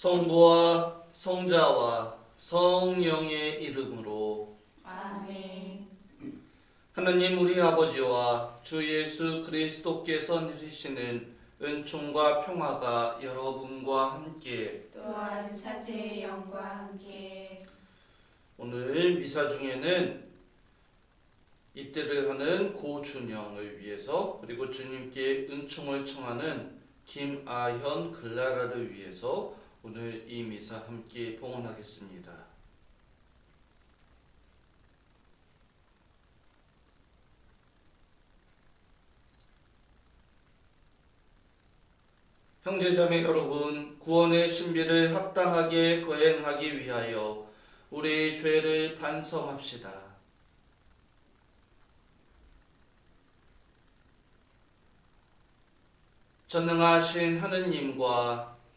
성부와 성자와 성령의 이름으로. 아멘. 하느님 우리 아버지와 주 예수 그리스도께서 내리시는 은총과 평화가 여러분과 함께. 또한 사제의 영과 함께. 오늘 미사 중에는 입대를 하는 고준영을 위해서 그리고 주님께 은총을 청하는 김아현 글라라를 위해서 오늘 이 미사 함께 봉헌하겠습니다. 형제자매 여러분, 구원의 신비를 합당하게 거행하기 위하여 우리 죄를 반성합시다. 전능하신 하느님과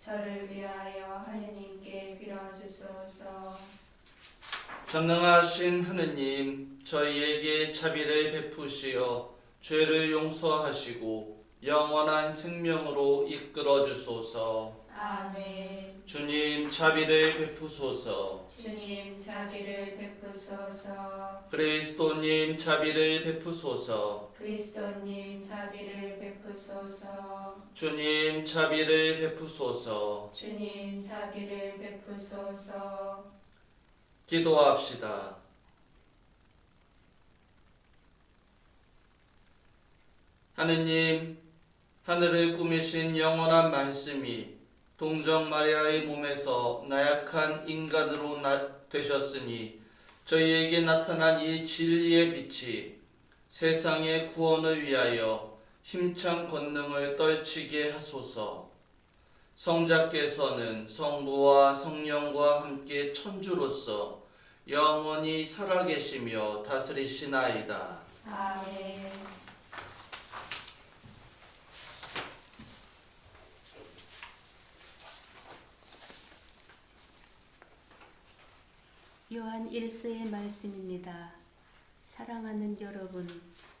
저를 위하여 하느님께 빌어주소서. 전능하신 하느님 저희에게 자비를 베푸시어 죄를 용서하시고 영원한 생명으로 이끌어 주소서. 아멘. 주님 자비를 베푸소서. 주님 자비를 베푸소서. 그리스도님 자비를 베푸소서. 그리스도님 자비를 베푸소서. 주님 자비를 베푸소서. 주님 자비를 베푸소서. 기도합시다. 하느님, 하늘을 꾸미신 영원한 말씀이 동정 마리아의 몸에서 나약한 인간으로 나, 되셨으니 저희에게 나타난 이 진리의 빛이 세상의 구원을 위하여 힘찬 권능을 떨치게 하소서. 성자께서는 성부와 성령과 함께 천주로서 영원히 살아계시며 다스리시나이다. 아멘. 요한 1서의 말씀입니다. 사랑하는 여러분,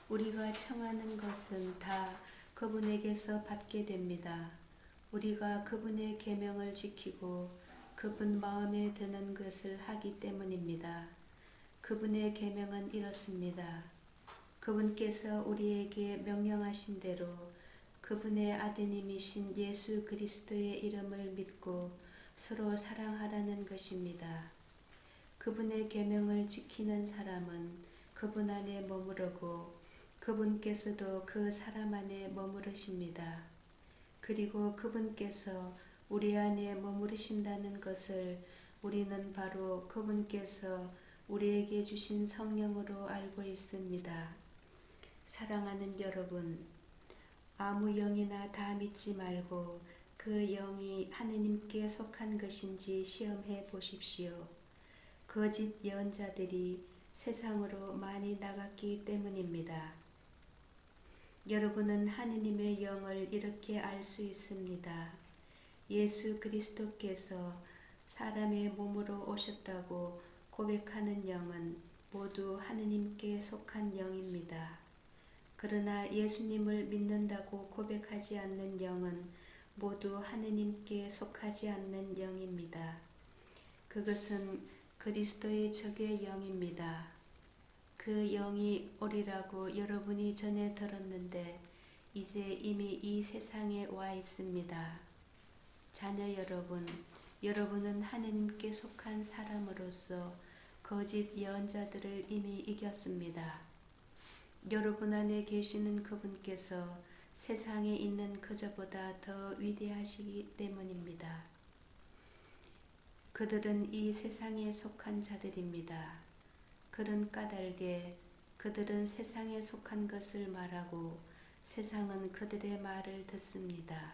우리가 청하는 것은 다 그분에게서 받게 됩니다. 우리가 그분의 계명을 지키고 그분 마음에 드는 것을 하기 때문입니다. 그분의 계명은 이렇습니다. 그분께서 우리에게 명령하신 대로 그분의 아드님이신 예수 그리스도의 이름을 믿고 서로 사랑하라는 것입니다. 그분의 계명을 지키는 사람은 그분 안에 머무르고 그분께서도 그 사람 안에 머무르십니다. 그리고 그분께서 우리 안에 머무르신다는 것을 우리는 바로 그분께서 우리에게 주신 성령으로 알고 있습니다. 사랑하는 여러분, 아무 영이나 다 믿지 말고 그 영이 하느님께 속한 것인지 시험해 보십시오. 거짓 예언자들이 세상으로 많이 나갔기 때문입니다. 여러분은 하느님의 영을 이렇게 알 수 있습니다. 예수 그리스도께서 사람의 몸으로 오셨다고 고백하는 영은 모두 하느님께 속한 영입니다. 그러나 예수님을 믿는다고 고백하지 않는 영은 모두 하느님께 속하지 않는 영입니다. 그것은 그리스도의 적의 영입니다. 그 영이 오리라고 여러분이 전에 들었는데 이제 이미 이 세상에 와 있습니다. 자녀 여러분, 여러분은 하느님께 속한 사람으로서 거짓 예언자들을 이미 이겼습니다. 여러분 안에 계시는 그분께서 세상에 있는 그저보다 더 위대하시기 때문입니다. 그들은 이 세상에 속한 자들입니다. 그런 까닭에 그들은 세상에 속한 것을 말하고 세상은 그들의 말을 듣습니다.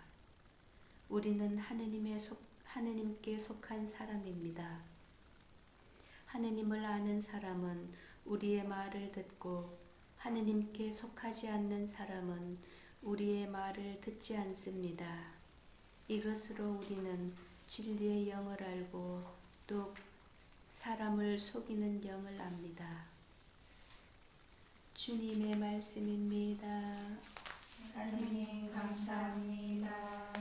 우리는 하느님의 속, 하느님께 속한 사람입니다. 하느님을 아는 사람은 우리의 말을 듣고 하느님께 속하지 않는 사람은 우리의 말을 듣지 않습니다. 이것으로 우리는 진리의 영을 알고 또 사람을 속이는 영을 압니다. 주님의 말씀입니다. 하느님 감사합니다.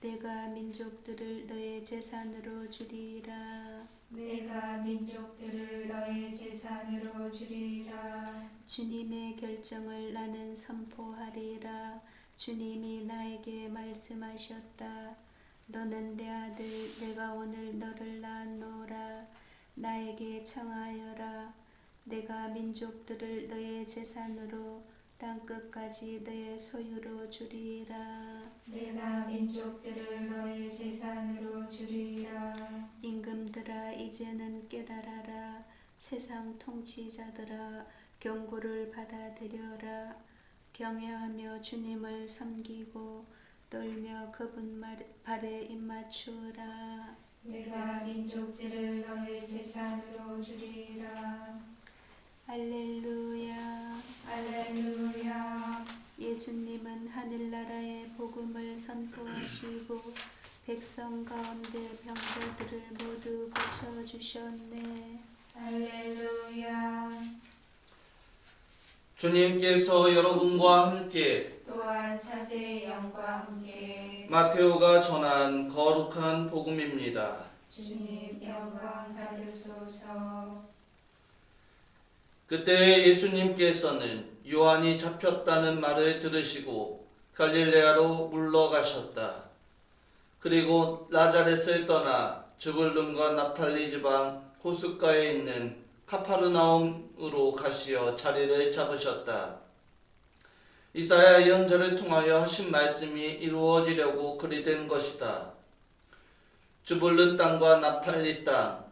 내가 민족들을 너의 재산으로 주리라. 내가 민족들을 너의 재산으로 주리라. 주님의 결정을 나는 선포하리라. 주님이 나에게 말씀하셨다. 너는 내 아들, 내가 오늘 너를 낳았노라. 나에게 청하여라. 내가 민족들을 너의 재산으로 땅 끝까지 너의 소유로 주리라. 내가 민족들을 너의 재산으로 주리라. 임금들아 이제는 깨달아라 세상 통치자들아 경고를 받아들여라 경외하며 주님을 섬기고 떨며 그분 말, 발에 입맞추어라 내가 민족들을 너의 재산으로 주리라. 할렐루야 할렐루야. 예수님은 하늘나라의 복음을 선포하시고 백성 가운데 병자들을 모두 고쳐주셨네 할렐루야. 주님께서 여러분과 함께 또한 사제의 영과 함께 마테오가 전한 거룩한 복음입니다. 주님 영광 받으소서. 그때 예수님께서는 요한이 잡혔다는 말을 들으시고 갈릴레아로 물러가셨다. 그리고 나자렛을 떠나 주불름과 나탈리 지방 호숫가에 있는 카파르나움으로 가시어 자리를 잡으셨다. 이사야 예언자를 통하여 하신 말씀이 이루어지려고 그리 된 것이다. 주불른 땅과 나탈리 땅,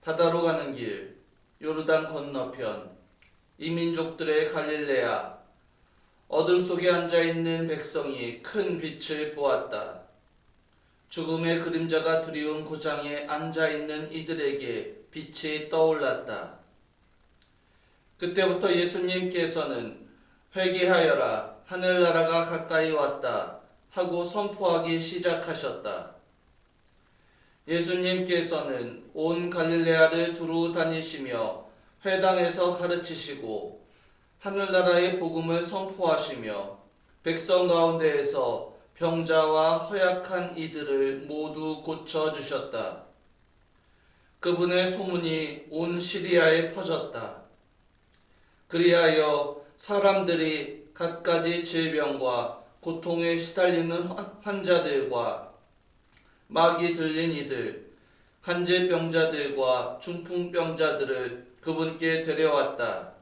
바다로 가는 길, 요르단 건너편, 이민족들의 갈릴레아, 어둠 속에 앉아 있는 백성이 큰 빛을 보았다. 죽음의 그림자가 드리운 고장에 앉아 있는 이들에게 빛이 떠올랐다. 그때부터 예수님께서는 회개하여라 하늘나라가 가까이 왔다 하고 선포하기 시작하셨다. 예수님께서는 온 갈릴레아를 두루 다니시며 회당에서 가르치시고 하늘나라의 복음을 선포하시며 백성 가운데에서 병자와 허약한 이들을 모두 고쳐 주셨다. 그분의 소문이 온 시리아에 퍼졌다. 그리하여 사람들이 갖가지 질병과 고통에 시달리는 환- 환자들과 막이 들린 이들, 간질병자들과 중풍병자들을 그분께 데려왔다.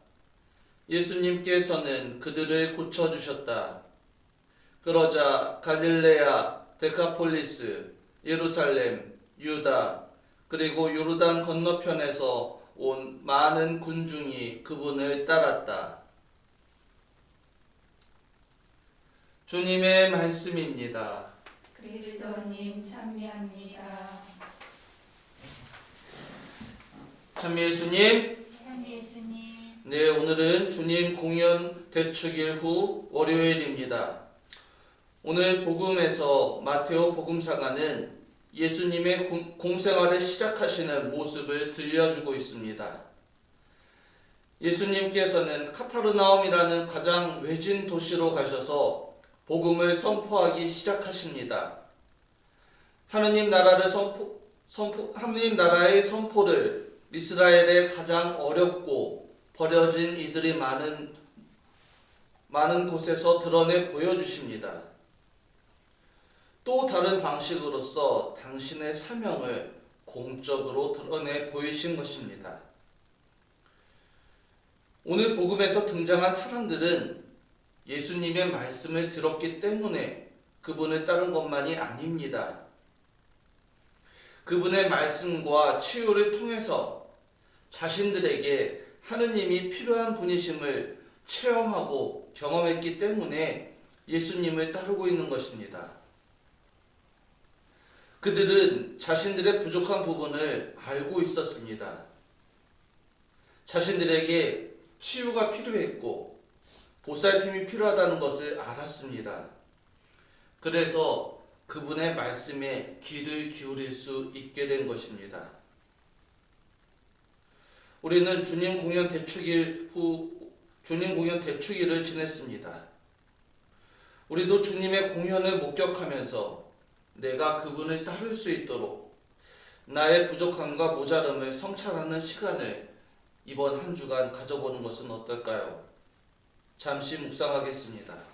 예수님께서는 그들을 고쳐주셨다. 그러자 갈릴레아, 데카폴리스, 예루살렘, 유다, 그리고 요르단 건너편에서 온 많은 군중이 그분을 따랐다. 주님의 말씀입니다. 그리스도님 찬미합니다. 참 예수님, 참 예수님. 네, 오늘은 주님 공연 대축일 후 월요일입니다. 오늘 복음에서 마테오 복음사가는 예수님의 공- 공생활을 시작하시는 모습을 들려주고 있습니다. 예수님께서는 카파르나움이라는 가장 외진 도시로 가셔서 복음을 선포하기 시작하십니다. 하느님 나라를 선포, 선포 하느님 나라의 선포를 이스라엘의 가장 어렵고 버려진 이들이 많은 많은 곳에서 드러내 보여주십니다. 또 다른 방식으로서 당신의 사명을 공적으로 드러내 보이신 것입니다. 오늘 복음에서 등장한 사람들은 예수님의 말씀을 들었기 때문에 그분을 따른 것만이 아닙니다. 그분의 말씀과 치유를 통해서 자신들에게 하느님이 필요한 분이심을 체험하고 경험했기 때문에 예수님을 따르고 있는 것입니다. 그들은 자신들의 부족한 부분을 알고 있었습니다. 자신들에게 치유가 필요했고 보살핌이 필요하다는 것을 알았습니다. 그래서 그분의 말씀에 귀를 기울일 수 있게 된 것입니다. 우리는 주님 공연 대축일 후 주님 공연 대축일을 지냈습니다. 우리도 주님의 공연을 목격하면서 내가 그분을 따를 수 있도록 나의 부족함과 모자름을 성찰하는 시간을 이번 한 주간 가져보는 것은 어떨까요? 잠시 묵상하겠습니다.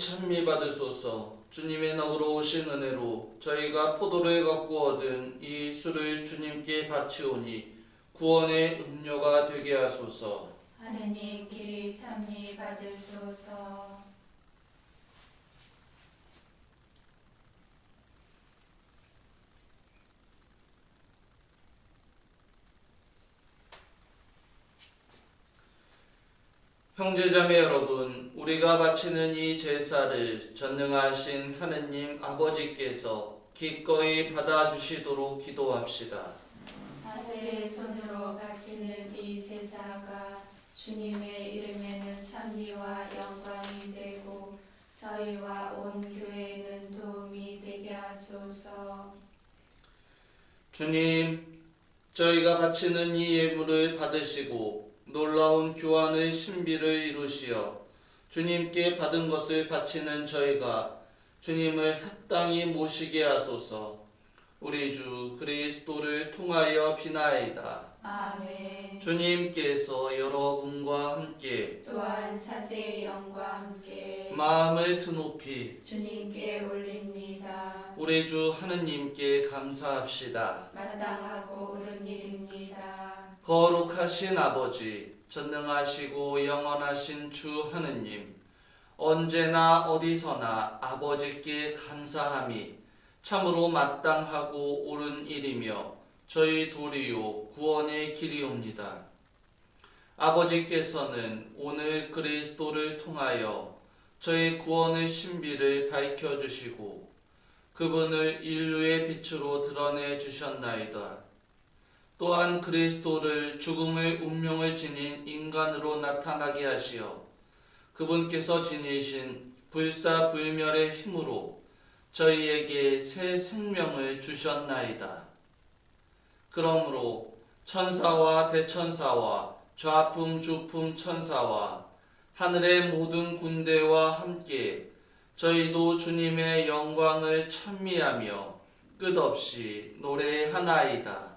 찬미 받으소서. 주님의 너그러우신 은혜로 저희가 포도를 갖고 얻은 이 술을 주님께 바치오니 구원의 음료가 되게 하소서. 하느님 길이 찬미 받으소서. 형제자매 여러분, 우리가 바치는 이 제사를 전능하신 하느님 아버지께서 기꺼이 받아주시도록 기도합시다. 사제의 손으로 바치는 이 제사가 주님의 이름에는 찬미와 영광이 되고 저희와 온 교회는 도움이 되게 하소서 주님, 저희가 바치는 이 예물을 받으시고 놀라운 교환의 신비를 이루시어 주님께 받은 것을 바치는 저희가 주님을 합당히 모시게 하소서. 우리 주 그리스도를 통하여 비나이다. 아멘 주님께서 여러분과 함께 또한 사제의 영과 함께 마음을 드높이 주님께 올립니다. 우리 주 하느님께 감사합시다. 마땅하고 옳은 일입니다. 거룩하신 아버지, 전능하시고 영원하신 주 하느님, 언제나 어디서나 아버지께 감사함이 참으로 마땅하고 옳은 일이며 저희 도리요 구원의 길이옵니다. 아버지께서는 오늘 그리스도를 통하여 저희 구원의 신비를 밝혀 주시고 그분을 인류의 빛으로 드러내 주셨나이다. 또한 그리스도를 죽음의 운명을 지닌 인간으로 나타나게 하시어 그분께서 지니신 불사불멸의 힘으로 저희에게 새 생명을 주셨나이다. 그러므로 천사와 대천사와 좌품 주품 천사와 하늘의 모든 군대와 함께 저희도 주님의 영광을 찬미하며 끝없이 노래하나이다.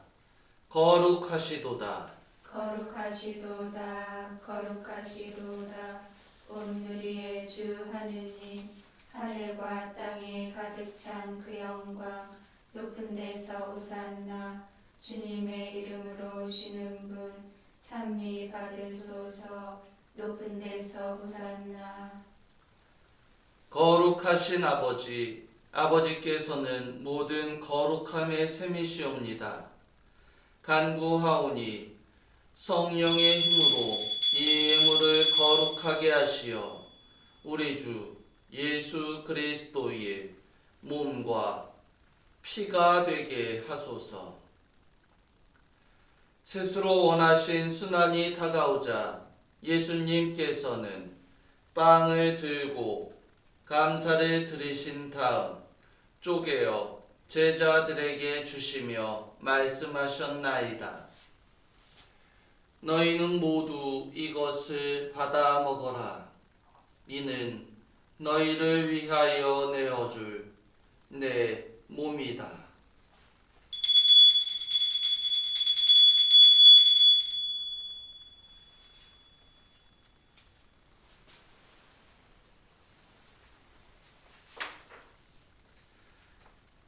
거룩하시도다. 거룩하시도다 거룩하시도다 온누리의 주 하느님 하늘과 땅에 가득 찬 그 영광 높은 데서 오산나 주님의 이름으로 오시는 분 찬미 받으소서 높은 데서 오산나 거룩하신 아버지, 아버지께서는 모든 거룩함의 셈이시옵니다. 간구하오니 성령의 힘으로 이 예물을 거룩하게 하시어 우리 주 예수 그리스도의 몸과 피가 되게 하소서. 스스로 원하신 순환이 다가오자 예수님께서는 빵을 들고 감사를 드리신 다음 쪼개어 제자들에게 주시며 말씀하셨나이다. 너희는 모두 이것을 받아 먹어라. 이는 너희를 위하여 내어줄 내 몸이다.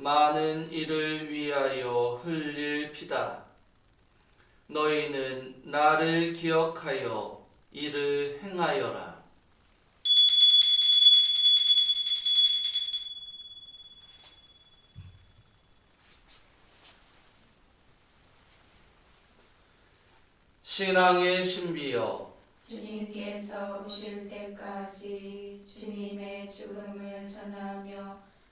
많은 이를 위하여 흘릴 피다. 너희는 나를 기억하여 이를 행하여라. 신앙의 신비여 주님께서 오실 때까지 주님의 죽음을 전하며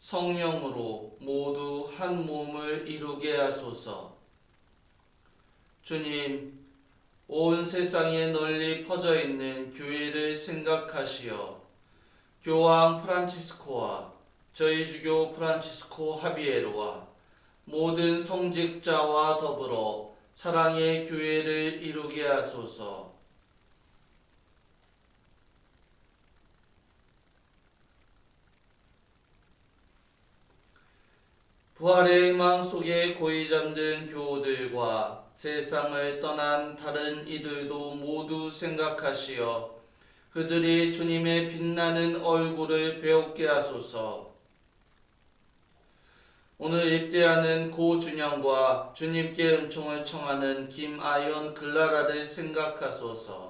성령으로 모두 한 몸을 이루게 하소서. 주님, 온 세상에 널리 퍼져 있는 교회를 생각하시어 교황 프란치스코와 저희 주교 프란치스코 하비에로와 모든 성직자와 더불어 사랑의 교회를 이루게 하소서. 부활의 희망 속에 고이 잠든 교우들과 세상을 떠난 다른 이들도 모두 생각하시어 그들이 주님의 빛나는 얼굴을 배웠게 하소서. 오늘 입대하는 고준영과 주님께 은총을 청하는 김아연 글라라를 생각하소서.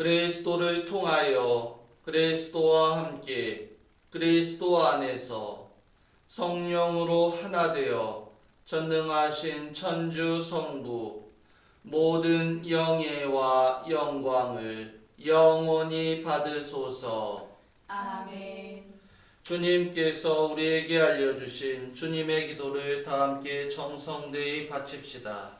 그리스도를 통하여 그리스도와 함께 그리스도 안에서 성령으로 하나 되어 전능하신 천주 성부 모든 영예와 영광을 영원히 받으소서. 아멘. 주님께서 우리에게 알려주신 주님의 기도를 다 함께 정성되이 바칩시다.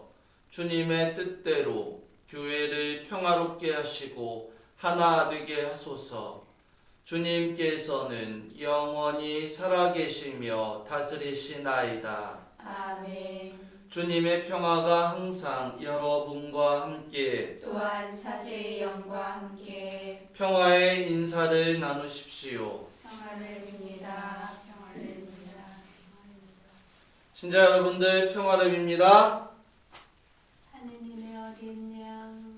주님의 뜻대로 교회를 평화롭게 하시고 하나 되게 하소서 주님께서는 영원히 살아계시며 다스리시나이다. 아멘. 주님의 평화가 항상 여러분과 함께 또한 사제의 영과 함께 평화의 인사를 나누십시오. 평화를 빕니다. 평화를 빕니다. 신자 여러분들 평화를 빕니다. 하느님의 어린 양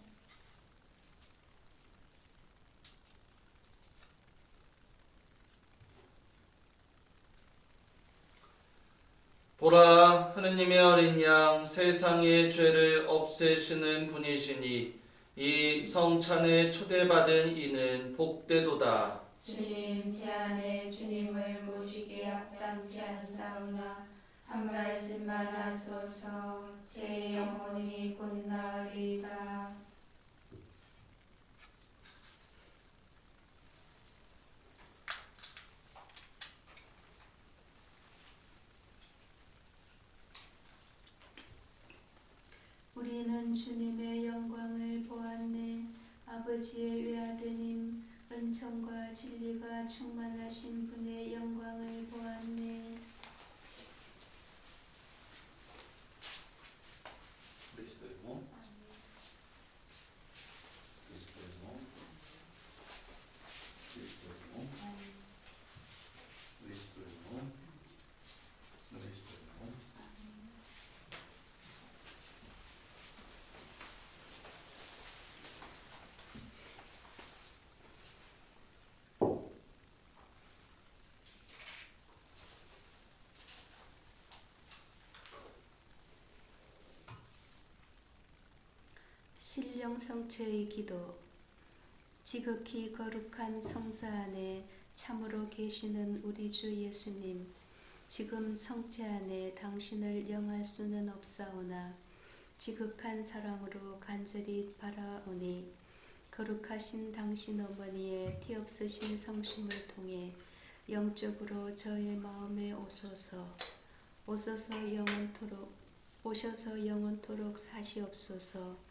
보라 하느님의 어린 양 세상의 죄를 없애시는 분이시니 이 성찬에 초대받은 이는 복되도다. 주님 제 안에 주님을 모시기에 합당치 않사오나 한 말씀만 하소서 제 영혼이 곧 나으리다 우리는 주님의 영광을 보았네. 아버지의 외아드님 은총과 진리가 충만하신 분의 영광을 보았네 그리스도의 몸, 그리스도의 몸, 그리스도의 몸, 그리스도의 몸, 그리스도의 몸. 신령성체의 기도 지극히 거룩한 성사 안에 참으로 계시는 우리 주 예수님 지금 성체 안에 당신을 영할 수는 없사오나 지극한 사랑으로 간절히 바라오니 거룩하신 당신 어머니의 티 없으신 성심을 통해 영적으로 저의 마음에 오소서. 오소서 영원토록 오셔서 영원토록 사시옵소서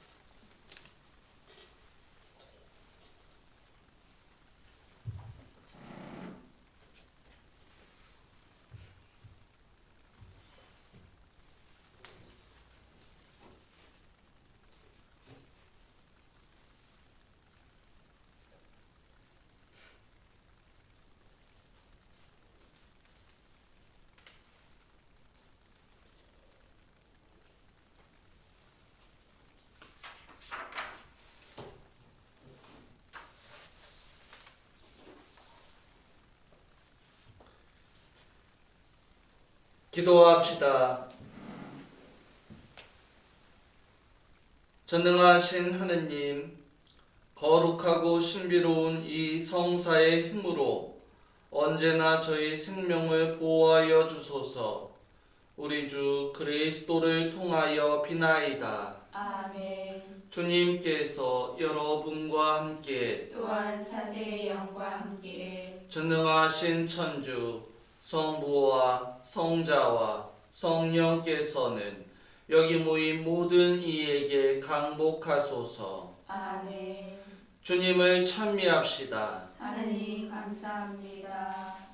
기도합시다. 전능하신 하느님, 거룩하고 신비로운 이 성사의 힘으로 언제나 저희 생명을 보호하여 주소서. 우리 주 그리스도를 통하여 비나이다. 아멘. 주님께서 여러분과 함께 또한 사제의 영과 함께 전능하신 천주 성부와 성자와 성령께서는 여기 모인 모든 이에게 강복하소서. 아멘. 주님을 찬미합시다. 하느님 감사합니다.